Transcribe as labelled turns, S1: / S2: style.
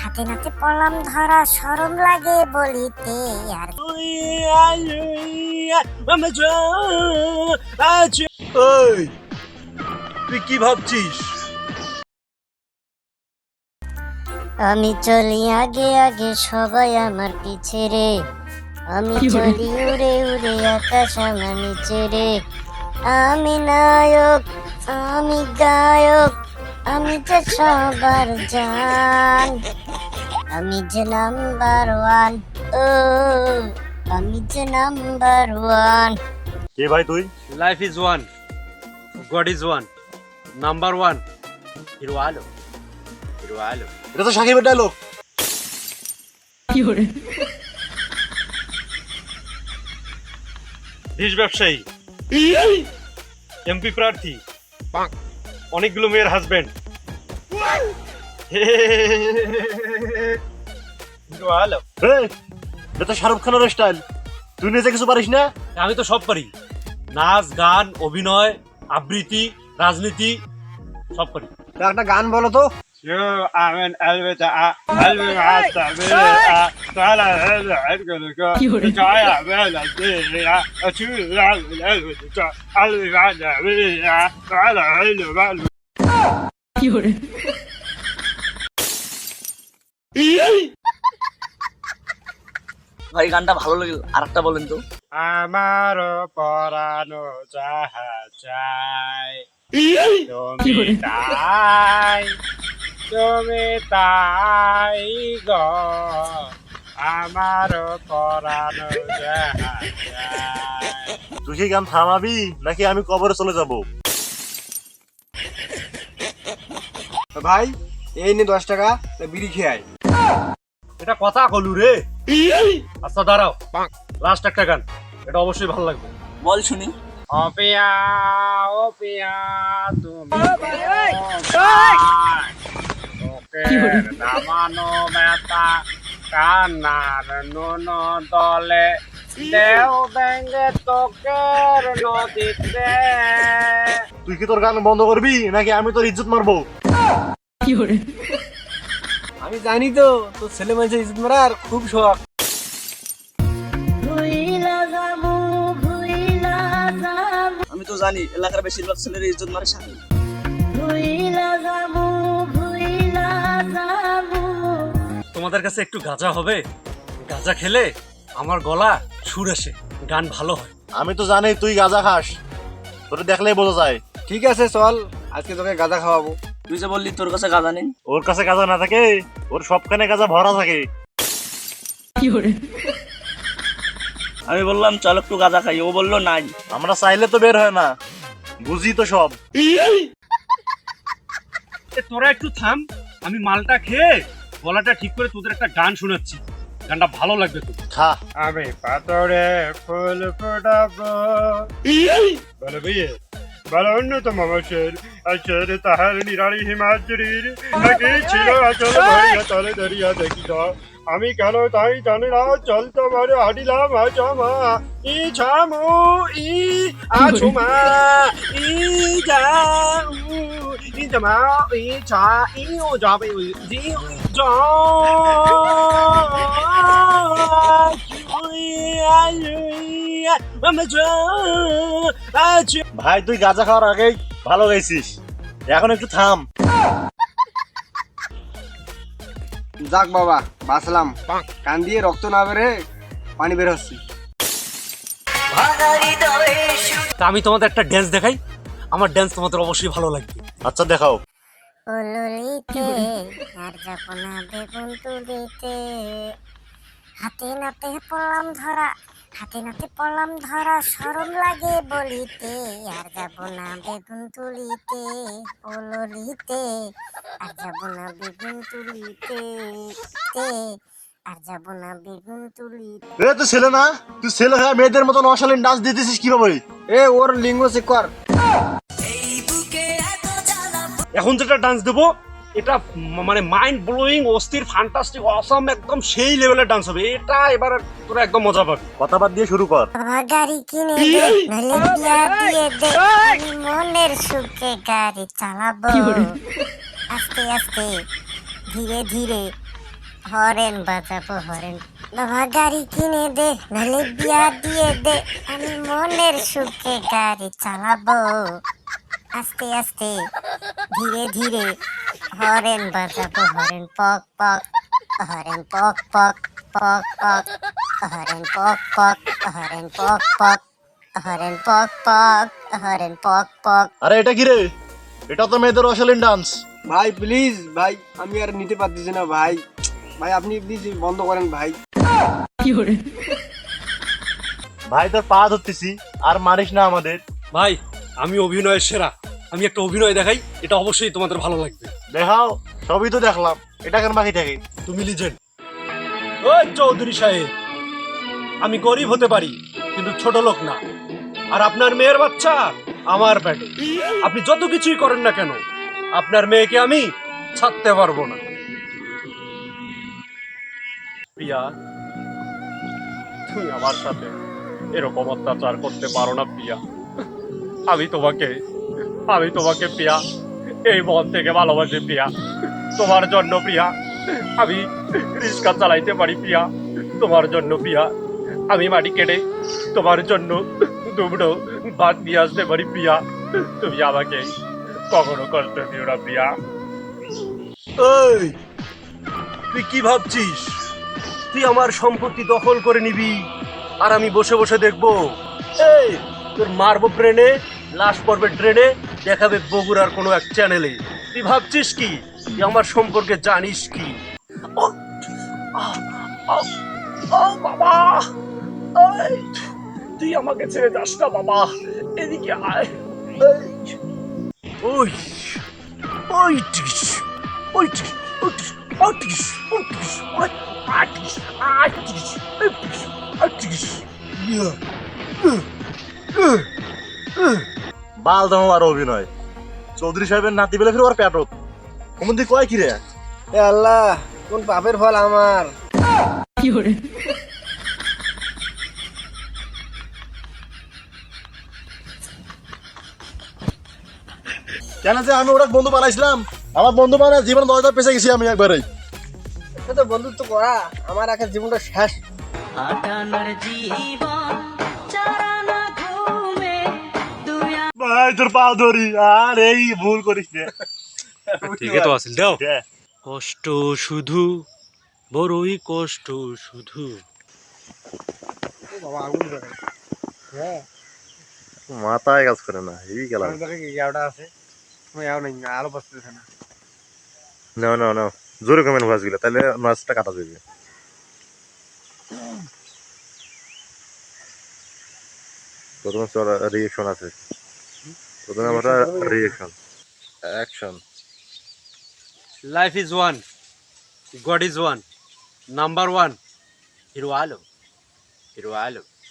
S1: হাতে নাতে পড়লাম ধরা সরম লাগে বলিতে আর
S2: ওই তুই কি ভাবছিস?
S1: আমি চলি আগে আগে সবাই আমার পিছে রে। আমি চলি উড়ে উড়ে আকাশ আমার নিচে রে। আমি নায়ক আমি গায়ক আমি তো সবার জান। আমি যে নাম্বার ওয়ান ও আমি যে নাম্বার ওয়ান।
S2: কে ভাই তুই?
S3: Life is one god is one number one hero আলো হিরো আলো।
S2: এটা তো সাকিবের ডায়লগ
S3: দেশ ব্যবসায়ী এমপি প্রার্থী অনেকগুলো মেয়ের হাজবেন্ড হিরো
S2: এটা তো শাহরুখ খানের স্টাইল তুই নিজে কিছু পারিস না?
S3: আমি তো সব পারি। নাচ গান অভিনয় আবৃত্তি রাজনীতি সব পারি।
S2: একটা গান বলো তো।
S3: কি
S4: ভাই গানটা ভালো লাগে। আর একটা বলেন তো।
S3: আমার পরানো যাহা চাই তুমি তাই তুমি তাই গ। আমার পরানো যাহা
S2: তুই কি গান থামাবি নাকি আমি কবরে চলে যাব?
S5: ভাই এই নে দশ টাকা বিড়ি খেয়ে
S3: এটা কথা কলু রে। আচ্ছা দাঁড়াও। লাস্ট একটা গান। এটা অবশ্যই ভালো লাগবে।
S4: বল শুনি।
S3: অপিয়া অপিয়া তুমি তোকের দামানো মেতা কান্নার নুন দলে দেও ব্যাঙ্গে তোকের নদীতে।
S2: তুই কি তোর গান বন্ধ করবি নাকি আমি তোর ইজ্জত মারবো?
S5: আমি জানি তো তোর ছেলে মানুষের ইজ্জত মারার খুব শখ।
S4: আমি তো জানি এলাকার বেশিরভাগ ছেলের ইজ্জত মারে স্বামী।
S3: তোমাদের কাছে একটু গাঁজা হবে? গাঁজা খেলে আমার গলা সুর আসে গান ভালো হয়।
S2: আমি তো জানি তুই গাঁজা খাস তোর দেখলেই বোঝা যায়।
S5: ঠিক আছে চল আজকে তোকে গাঁদা খাওয়াবো।
S4: তুই যে বললি তোর কাছে গাঁদা নেই।
S2: ওর কাছে গাঁজা না থাকে ওর সবখানে গাঁজা ভরা থাকে।
S4: আমি বললাম চল একটু গাঁদা খাই। ও বলল নাই।
S2: আমরা চাইলে তো বের হয় না। বুঝি তো সব।
S3: তোরা একটু থাম আমি মালটা খেয়ে গলাটা ঠিক করে তোদের একটা গান শোনাচ্ছি। গানটা ভালো লাগবে তো
S2: খা।
S3: আমি পাথরে ফুল ফোটাবো। বলবি বল অন্যতম মানুষের আচর তাহার নিরালি হিমাদ্রির নাকি ছিল আচল ভরিয়া তলে দরিয়া দেখিত আমি কেন তাই জানি না চলতে পারে হাডিলাম আচমা ই ছামু ই আছুমা ই যাউ ই জামা ই ছা ই ও যাবে জি যা
S2: ভাই তুই গাঁজা খাওয়ার আগেই ভালো গাইছিস। এখন একটু থাম।
S5: যাক বাবা বাঁচলাম। কান দিয়ে রক্ত না বেরে পানি বের হচ্ছে।
S3: তা আমি তোমাদের একটা ড্যান্স দেখাই। আমার ড্যান্স তোমাদের অবশ্যই ভালো লাগবে।
S2: আচ্ছা দেখাও।
S1: আর যাব না বেগুন তুলিতে হাতে নাতে পড়লাম ধরা হাতে নাতে পড়লাম ধরা সরম লাগে বলিতে। আর যাব না বেগুন তুলিতে ওললিতে আর যাব না বেগুন তুলিতে তে। আর যাব না বেগুন তুলিতে।
S2: এ তুই ছেলে না? তুই ছেলে হয়ে মেয়েদের মতন অশালীন ডান্স দিতেছিস কীভাবে?
S5: এ ওর লিঙ্গ চেক কর।
S3: এখন যেটা ডান্স দেবো এটা মানে মাইন্ড ব্লোয়িং অস্থির ফ্যান্টাস্টিক অসম একদম সেই লেভেলের ডান্স হবে। এটা এবার তোরা একদম মজা পাবি।
S2: কথা বাদ দিয়ে শুরু কর।
S1: গাড়ি কিনে দে বিয়া দিয়ে দে। আমি মনের সুখে গাড়ি চালাবো। আস্তে আস্তে ধীরে ধীরে হরেন বাজাবো হরেন। বাবা গাড়ি কিনে দে নাহলে বিয়া দিয়ে দে। আমি মনের সুখে গাড়ি চালাবো। আস্তে আস্তে। ধীরে ধীরে। হরেন বাজাবো হরেন পক পক। হরেন পক পক পক পক। হরেন পক পক হরেন পক পক। হরেন পক পক হরেন পক পক।
S2: আরে এটা কি রে? এটা তো মেয়েদের অশালীন ডান্স।
S5: ভাই প্লিজ ভাই আমি আর নিতে পারতেছি না ভাই। ভাই আপনি প্লিজ বন্ধ করেন ভাই।
S2: ভাই তোর পা ধরতেছি আর মারিস না আমাদের।
S6: ভাই আমি অভিনয়ের সেরা। আমি একটা অভিনয় দেখাই এটা অবশ্যই তোমাদের ভালো লাগবে।
S2: দেখাও সবই তো দেখলাম। এটা কেন বাকি থাকে?
S6: তুমি লিজেন্ড। ওই চৌধুরী সাহেব আমি গরিব হতে পারি কিন্তু ছোট লোক না। আর আপনার মেয়ের বাচ্চা আমার পেটে। আপনি যত কিছুই করেন না কেন আপনার মেয়েকে আমি ছাড়তে পারব না। প্রিয়া তুমি আমার সাথে এরকম অত্যাচার করতে পারো না প্রিয়া। আমি তোমাকে আমি তোমাকে প্রিয়া, এই মন থেকে ভালোবাসি প্রিয়া। তোমার জন্য প্রিয়া, আমি রিক্সা চালাইতে পারি প্রিয়া। তোমার জন্য প্রিয়া, আমি মাটি কেটে তোমার জন্য দুবড়ো ভাত নিয়ে আসতে পারি প্রিয়া। তুমি আমাকে কখনো কষ্ট দিও না প্রিয়া। তুই কি ভাবছিস? তুই আমার সম্পত্তি দখল করে নিবি, আর আমি বসে বসে দেখব। এই, তোর মারবো ব্রেনে লাশ পড়বে ড্রেনে দেখাবে বগুড়ার কোনো এক চ্যানেলে তুই ভাবছিস কি? তুই আমার সম্পর্কে জানিস কি? বাবা! তুই আমাকে ছেড়ে যাস না, বাবা। এদিকে আয়। ওই।
S2: বাল দাম আর অভিনয়। চৌধুরী সাহেবের নাতি বেলে ফিরে ওর পেটত কোন দিক কয় কি রে
S5: এ আল্লাহ কোন পাপের ফল আমার?
S2: কেন যে আমি ওটা বন্ধু বানাইছিলাম? আমার বন্ধু বানায় জীবন দরজা পেছে গেছি আমি একবারেই
S5: এটা তো বন্ধুত্ব করা আমার এখন জীবনটা শেষ।
S2: ভাই তোর পা ধরি। আর এই ভুল করিস রে।
S6: ঠিকই তো আছিল দেও। কষ্ট শুধু বড়ই কষ্ট শুধু।
S5: বাবা আগুন ধরে। হ্যাঁ।
S2: মাথায় কাজ করে না এই
S5: দেখে ইয়াওটা আছে? তুমি ইয়াও নেই আলো বসতেছে না।
S2: না না না জোরে কমেন্ট ভয়েসগুলো তাহলে মাছটা কাটা যাবে। প্রথমে রিয়েকশন আছে। প্রথমে আমরা reaction action
S6: life is one god is one number one hero আলো হিরো আলো